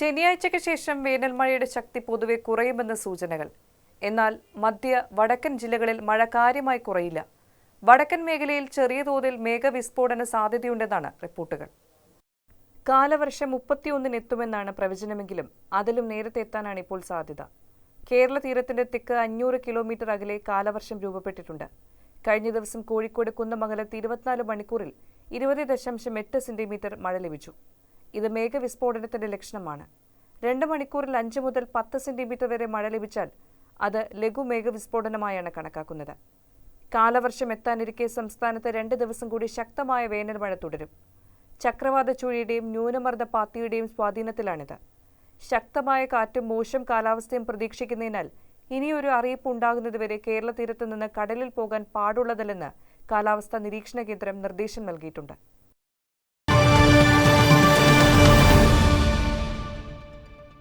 ശനിയാഴ്ചയ്ക്ക് ശേഷം വേനൽമഴയുടെ ശക്തി പൊതുവെ കുറയുമെന്ന സൂചനകൾ. എന്നാൽ മധ്യ വടക്കൻ ജില്ലകളിൽ മഴ കാര്യമായി കുറയില്ല. വടക്കൻ മേഖലയിൽ ചെറിയ തോതിൽ മേഘവിസ്ഫോടന സാധ്യതയുണ്ടെന്നാണ് റിപ്പോർട്ടുകൾ. കാലവർഷം മുപ്പത്തിയൊന്നിന് എത്തുമെന്നാണ് പ്രവചനമെങ്കിലും അതിലും നേരത്തെ എത്താനാണ് ഇപ്പോൾ സാധ്യത. കേരള തീരത്തിന്റെ തെക്ക് അഞ്ഞൂറ് കിലോമീറ്റർ അകലെ കാലവർഷം രൂപപ്പെട്ടിട്ടുണ്ട്. കഴിഞ്ഞ ദിവസം കോഴിക്കോട് കുന്നമംഗലത്ത് ഇരുപത്തിനാല് മണിക്കൂറിൽ ഇരുപത് ദശാംശം എട്ട് സെന്റിമീറ്റർ മഴ ലഭിച്ചു. ഇത് മേഘവിസ്ഫോടനത്തിന്റെ ലക്ഷണമാണ്. രണ്ട് മണിക്കൂറിൽ അഞ്ച് മുതൽ പത്ത് സെന്റിമീറ്റർ വരെ മഴ ലഭിച്ചാൽ അത് ലഘു മേഘവിസ്ഫോടനമായാണ് കണക്കാക്കുന്നത്. കാലവർഷം എത്താനിരിക്കെ സംസ്ഥാനത്ത് രണ്ട് ദിവസം കൂടി ശക്തമായ വേനൽ മഴ തുടരും. ചക്രവാത ചുഴിയുടെയും ന്യൂനമർദ്ദ പാത്തിയുടെയും സ്വാധീനത്തിലാണിത്. ശക്തമായ കാറ്റും മോശം കാലാവസ്ഥയും പ്രതീക്ഷിക്കുന്നതിനാൽ ഇനിയൊരു അറിയിപ്പ് ഉണ്ടാകുന്നതുവരെ കേരള തീരത്ത് നിന്ന് കടലിൽ പോകാൻ പാടുള്ളതല്ലെന്ന് കാലാവസ്ഥാ നിരീക്ഷണ കേന്ദ്രം നിർദ്ദേശം നൽകിയിട്ടുണ്ട്.